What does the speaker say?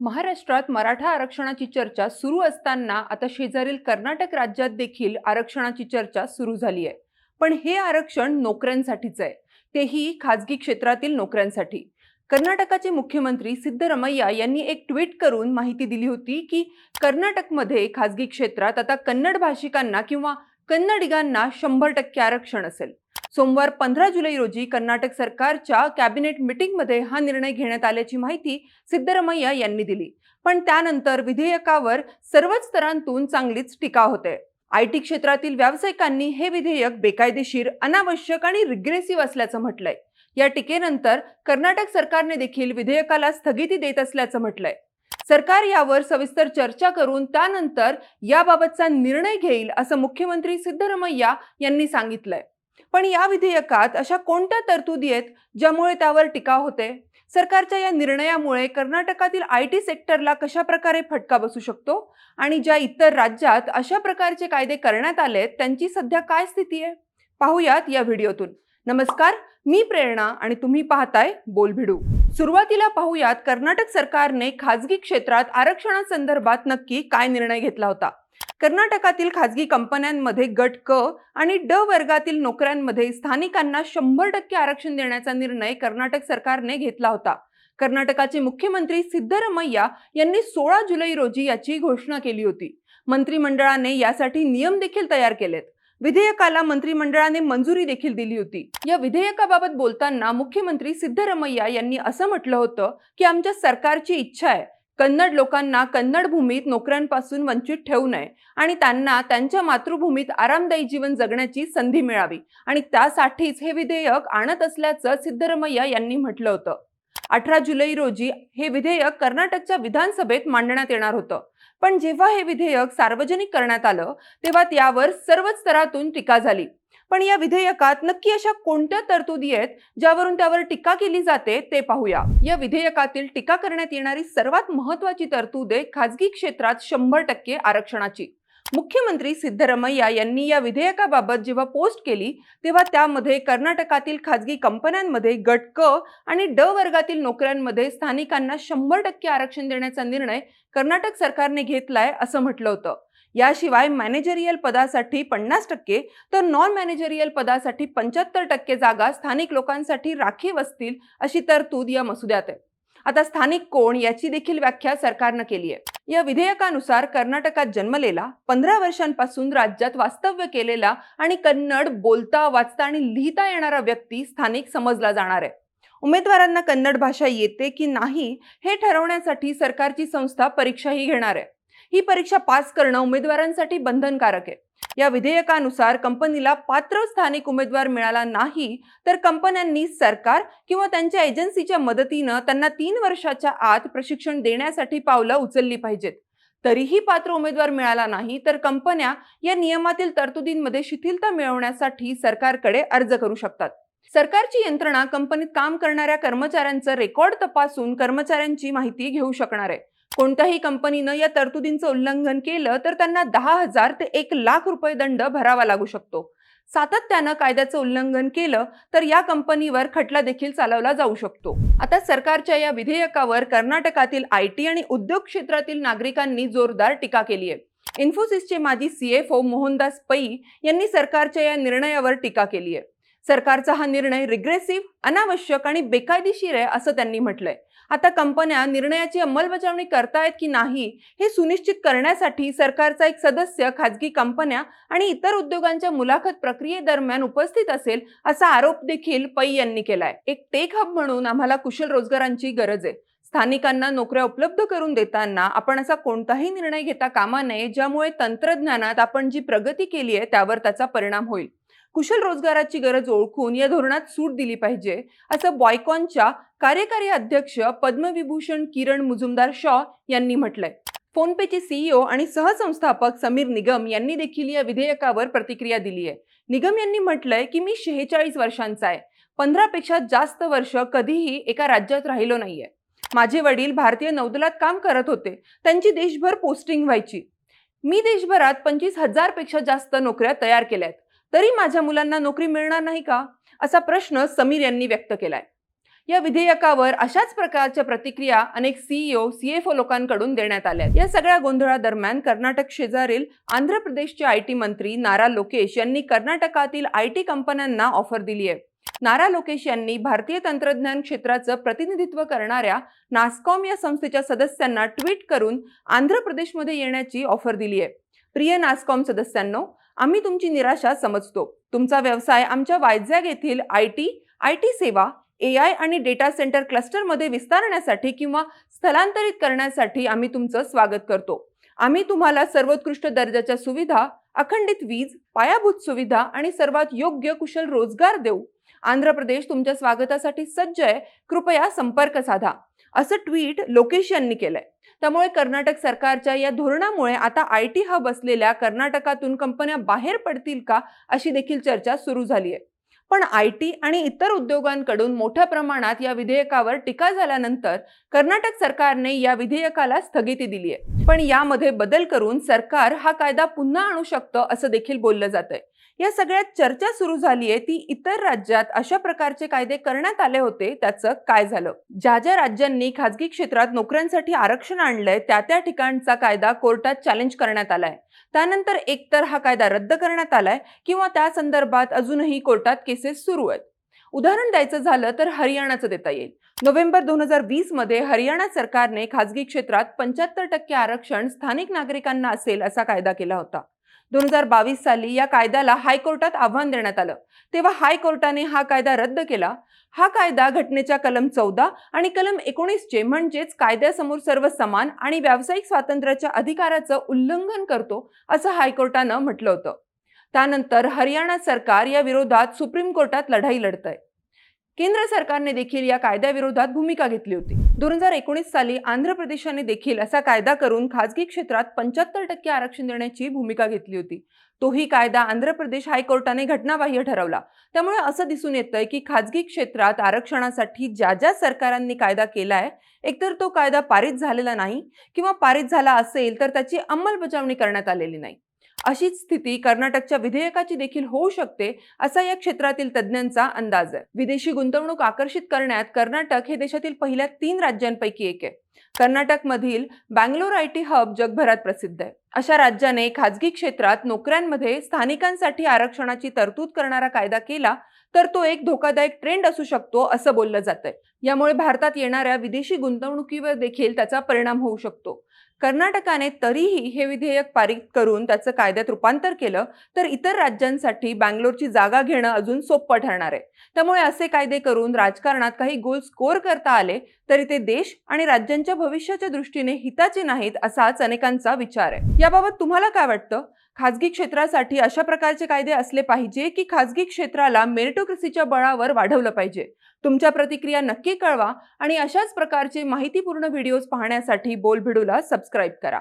महाराष्ट्रात मराठा आरक्षणाची चर्चा सुरू असताना आता शेजारील कर्नाटक राज्यात देखील आरक्षणाची चर्चा सुरू झाली आहे. पण हे आरक्षण नोकऱ्यांसाठीच आहे. तेही खाजगी क्षेत्रातील नोकऱ्यांसाठी. कर्नाटकाचे मुख्यमंत्री सिद्धरमैया यांनी एक ट्विट करून माहिती दिली होती की कर्नाटकमध्ये खाजगी क्षेत्रात आता कन्नड भाषिकांना किंवा कन्नडिगांना शंभर टक्के आरक्षण असेल. सोमवार पंधरा जुलै रोजी कर्नाटक सरकारच्या कॅबिनेट मिटिंगमध्ये हा निर्णय घेण्यात आल्याची माहिती सिद्धरमैया यांनी दिली. पण त्यानंतर विधेयकावर सर्वच स्तरांतून चांगलीच टीका होते. आय टी क्षेत्रातील व्यावसायिकांनी हे विधेयक बेकायदेशीर अनावश्यक आणि रिग्रेसिव्ह असल्याचं म्हटलंय. या टीकेनंतर कर्नाटक सरकारने देखील विधेयकाला स्थगिती देत असल्याचं म्हटलंय. सरकार यावर सविस्तर चर्चा करून त्यानंतर याबाबतचा निर्णय घेईल असं मुख्यमंत्री सिद्धरमैया यांनी सांगितलंय. पण या विधेयकात अशा कोणत्या तरतुदी आहेत ज्यामुळे त्यावर टीका होते? सरकारच्या या निर्णयामुळे कर्नाटकातील आय टी सेक्टरला कशा प्रकारे फटका बसू शकतो? आणि ज्या इतर राज्यात अशा प्रकारचे कायदे करण्यात आलेत त्यांची सध्या काय स्थिती आहे? पाहूयात या व्हिडिओतून. नमस्कार मी प्रेरणा आणि तुम्ही पाहताय बोलभिडू सुरुवातीला पाहूयात कर्नाटक सरकारने खाजगी क्षेत्रात आरक्षणासंदर्भात नक्की काय निर्णय घेतला होता? कर्नाटकातील खाजगी कंपन्यांमध्ये गट क आणि ड वर्गातील नोकऱ्यांमध्ये स्थानिकांना शंभर टक्के आरक्षण देण्याचा निर्णय कर्नाटक सरकारने घेतला होता. कर्नाटकाचे मुख्यमंत्री सिद्धरमैया यांनी सोळा जुलै रोजी याची घोषणा केली होती. मंत्रिमंडळाने यासाठी नियम देखील तयार केलेत. विधेयकाला मंत्रिमंडळाने मंजुरी देखील दिली होती. या विधेयकाबाबत बोलताना मुख्यमंत्री सिद्धरमैया यांनी असं म्हटलं होतं की आमच्या सरकारची इच्छा आहे कन्नड लोकांना कन्नड भूमीत नोकऱ्यांपासून वंचित ठेवू नये आणि त्यांना त्यांच्या मातृभूमीत आरामदायी जीवन जगण्याची संधी मिळावी. आणि त्यासाठीच हे विधेयक आणत असल्याचं सिद्धरमैया यांनी म्हटलं होतं. अठरा जुलै रोजी हे विधेयक कर्नाटकच्या विधानसभेत मांडण्यात येणार होतं. पण जेव्हा हे विधेयक सार्वजनिक करण्यात आलं तेव्हा त्यावर सर्वच स्तरातून टीका झाली. पण या विधेयकात नक्की अशा कोणत्या तरतुदी आहेत ज्यावरून त्यावर टीका केली जाते ते पाहूया. या विधेयकातील टीका करण्यात येणारी सर्वात महत्वाची तरतूद आहे खाजगी क्षेत्रात शंभर टक्के आरक्षणाची. मुख्यमंत्री सिद्धरमैया यांनी या विधेयकाबाबत जेव्हा पोस्ट केली तेव्हा त्यामध्ये कर्नाटकातील खाजगी कंपन्यांमध्ये गट क आणि ड वर्गातील नोकऱ्यांमध्ये स्थानिकांना शंभर टक्के आरक्षण देण्याचा निर्णय कर्नाटक सरकारने घेतलाय असं म्हटलं होतं. याशिवाय मॅनेजरियल पदासाठी पन्नास टक्के तर नॉन मॅनेजरियल पदासाठी पंच्याहत्तर टक्के जागा स्थानिक लोकांसाठी राखीव असतील अशी तरतूद या मसुद्यात आहे. आता स्थानिक कोण याची देखील व्याख्या सरकारनं केली आहे. या विधेयकानुसार कर्नाटकात जन्मलेला पंधरा वर्षांपासून राज्यात वास्तव्य केलेला आणि कन्नड बोलता वाचता आणि लिहिता येणारा व्यक्ती स्थानिक समजला जाणार आहे. उमेदवारांना कन्नड भाषा येते की नाही हे ठरवण्यासाठी सरकारची संस्था परीक्षाही घेणार आहे. ही परीक्षा पास करणं उमेदवारांसाठी बंधनकारक आहे. या विधेयकानुसार कंपनीला पात्र स्थानिक उमेदवार मिळाला नाही तर कंपन्यांनी सरकार किंवा त्यांच्या एजन्सीच्या मदतीनं त्यांना तीन वर्षाच्या आत प्रशिक्षण देण्यासाठी पावलं उचलली पाहिजेत. तरीही पात्र उमेदवार मिळाला नाही तर कंपन्या या नियमातील तरतुदींमध्ये शिथिलता मिळवण्यासाठी सरकारकडे अर्ज करू शकतात. सरकारची यंत्रणा कंपनीत काम करणाऱ्या कर्मचाऱ्यांचं रेकॉर्ड तपासून कर्मचाऱ्यांची माहिती घेऊ शकणार आहे. कोणत्याही कंपनीनं या तरतुदींचं उल्लंघन केलं तर त्यांना दहा हजार ते एक लाख रुपये दंड भरावा लागू शकतो. सातत्यानं कायद्याचं उल्लंघन केलं तर या कंपनीवर खटला देखील चालवला जाऊ शकतो. आता सरकारच्या या विधेयकावर कर्नाटकातील आय टी आणि उद्योग क्षेत्रातील नागरिकांनी जोरदार टीका केली आहे. इन्फोसिसचे माजी सीएफओ मोहनदास पै यांनी सरकारच्या या निर्णयावर टीका केली आहे. सरकारचा हा निर्णय रिग्रेसिव्ह अनावश्यक आणि बेकायदेशीर आहे असं त्यांनी म्हटलंय. आता कंपन्या निर्णयाची अंमलबजावणी करतायत की नाही हे सुनिश्चित करण्यासाठी सरकारचा एक सदस्य खाजगी कंपन्या आणि इतर उद्योगांच्या मुलाखत प्रक्रियेदरम्यान उपस्थित असेल असा आरोप देखील पै यांनी केलाय. एक टेक हब म्हणून आम्हाला कुशल रोजगारांची गरज आहे. स्थानिकांना नोकऱ्या उपलब्ध करून देताना आपण असा कोणताही निर्णय घेता कामा नये ज्यामुळे तंत्रज्ञानात आपण जी प्रगती केली आहे त्यावर त्याचा परिणाम होईल. कुशल रोजगाराची गरज ओळखून या धोरणात सूट दिली पाहिजे. असं बॉयकॉनच्या कार्यकारी अध्यक्ष पद्मविभूषण किरण मुजुमदार शॉ यांनी म्हटलंय. फोनपेचे सीईओ आणि सहसंस्थापक समीर निगम यांनी देखील या विधेयकावर प्रतिक्रिया दिली आहे. निगम यांनी म्हटलंय की मी शेहेचाळीस वर्षांचा आहे. पंधरापेक्षा जास्त वर्ष कधीही एका राज्यात राहिलो नाहीये. माझे वडील भारतीय नौदलात काम करत होते. त्यांची देशभर पोस्टिंग व्हायची. मी देशभरात पंचवीस हजारपेक्षा जास्त नोकऱ्या तयार केल्यात. तरी माझ्या मुलांना नोकरी मिळणार नाही का? असा प्रश्न समीर यांनी व्यक्त केलाय. या विधेयकावर अशाच प्रकारच्या प्रतिक्रिया अनेक सीईओ सीएफओ लोकांकडून देण्यात आल्या या सगळ्या गोंधळादरम्यान कर्नाटक शेजारील आंध्र प्रदेशचे आय टी मंत्री नारा लोकेश यांनी कर्नाटकातील आय टी कंपन्यांना ऑफर दिली आहे. नारा लोकेश यांनी भारतीय तंत्रज्ञान क्षेत्राचं प्रतिनिधित्व करणाऱ्या नास्कॉम या संस्थेच्या सदस्यांना ट्विट करून आंध्र प्रदेशमध्ये येण्याची ऑफर दिली आहे. प्रिय नास्कॉम सदस्यांनो आम्ही तुमची निराशा समजतो. तुमचा व्यवसाय आमच्या वायझॅग येथील आय टी आय टी सेवा ए आय आणि डेटा सेंटर क्लस्टरमध्ये विस्तारण्यासाठी किंवा स्थलांतरित करण्यासाठी आम्ही तुमचं स्वागत करतो. आम्ही तुम्हाला सर्वोत्कृष्ट दर्जाच्या सुविधा अखंडित वीज पायाभूत सुविधा आणि सर्वात योग्य कुशल रोजगार देऊ. आंध्र प्रदेश तुमच्या स्वागतासाठी सज्ज आहे. कृपया संपर्क साधा. असं ट्विट लोकेश यांनी केलंय. त्यामुळे कर्नाटक सरकारच्या या धोरणामुळे आता आय टी हब असलेल्या कर्नाटकातून कंपन्या बाहेर पडतील का अशी देखील चर्चा सुरू झाली आहे पण आय टी आणि इतर उद्योगांकडून मोठ्या प्रमाणात या विधेयकावर टीका झाल्यानंतर कर्नाटक सरकारने या विधेयकाला स्थगिती दिली आहे पण यामध्ये बदल करून सरकार हा कायदा पुन्हा आणू शकतं असं देखील बोललं जात आहे या सगळ्यात चर्चा सुरू झाली आहे ती इतर राज्यात अशा प्रकारचे कायदे करण्यात आले होते त्याचं काय झालं? ज्या ज्या राज्यांनी खासगी क्षेत्रात नोकऱ्यांसाठी आरक्षण आणलंय त्या त्या ठिकाणचा कायदा कोर्टात चॅलेंज करण्यात आलाय. त्यानंतर एकतर हा कायदा रद्द करण्यात आलाय किंवा त्या संदर्भात अजूनही कोर्टात केसेस सुरू आहेत. उदाहरण द्यायचं झालं तर हरियाणाचं देता येईल. नोव्हेंबर दोन हजार वीसमध्ये हरियाणा सरकारने खासगी क्षेत्रात पंच्याहत्तर टक्के आरक्षण स्थानिक नागरिकांना असेल असा कायदा केला होता. दोन हजार बावीस साली या कायद्याला हायकोर्टात आव्हान देण्यात आलं. तेव्हा हायकोर्टाने हा कायदा रद्द केला. हा कायदा घटनेच्या कलम चौदा आणि कलम एकोणीसचे म्हणजेच कायद्यासमोर सर्व समान आणि व्यावसायिक स्वातंत्र्याच्या अधिकाराचं उल्लंघन करतो असं हायकोर्टानं म्हटलं होतं. त्यानंतर हरियाणा सरकार या विरोधात सुप्रीम कोर्टात लढाई लढत आहे केंद्र सरकारने देखील या कायद्याविरोधात भूमिका घेतली होती. दोन हजार एकोणीस साली आंध्र प्रदेशाने देखील असा कायदा करून खासगी क्षेत्रात पंच्याहत्तर टक्के आरक्षण देण्याची भूमिका घेतली होती. तोही कायदा आंध्र प्रदेश हायकोर्टाने घटनाबाह्य ठरवला. त्यामुळे असं दिसून येतंय की खासगी क्षेत्रात आरक्षणासाठी ज्या ज्या सरकारांनी कायदा केलाय एकतर तो कायदा पारित झालेला नाही किंवा पारित झाला असेल तर त्याची अंमलबजावणी करण्यात आलेली नाही. अशीच स्थिती कर्नाटकच्या विधेयकाची देखील होऊ शकते असा या क्षेत्रातील तज्ज्ञांचा अंदाज आहे. विदेशी गुंतवणूक आकर्षित करण्यात कर्नाटक हे देशातील पहिल्या तीन राज्यांपैकी एक आहे. कर्नाटकमधील बँगलोर आय टी हब जगभरात प्रसिद्ध आहे. अशा राज्याने खाजगी क्षेत्रात नोकऱ्यांमध्ये स्थानिकांसाठी आरक्षणाची तरतूद करणारा कायदा केला तर तो एक धोकादायक ट्रेंड असू शकतो असं बोललं जातंय. यामुळे भारतात येणाऱ्या विदेशी गुंतवणुकीवर देखील त्याचा परिणाम होऊ शकतो. कर्नाटकाने तरीही हे विधेयक पारित करून त्याचं कायद्यात रूपांतर केलं तर इतर राज्यांसाठी बँगलोरची जागा घेणं अजून सोपं ठरणार आहे. त्यामुळे असे कायदे करून राजकारणात काही गोल स्कोर करता आले तरी ते देश आणि राज्यांच्या भविष्याच्या दृष्टीने हिताचे नाहीत असाच अनेकांचा विचार आहे. याबाबत तुम्हाला काय वाटतं? खाजगी क्षेत्रासाठी अशा प्रकारचे कायदे असले पाहिजे की खाजगी क्षेत्राला मेरिटोक्रेसीच्या बळावर वाढवलं पाहिजे. तुमच्या प्रतिक्रिया नक्की कळवा आणि अशाच प्रकारचे माहितीपूर्ण व्हिडिओज पाहण्यासाठी बोलभिडूला सबस्क्राईब करा.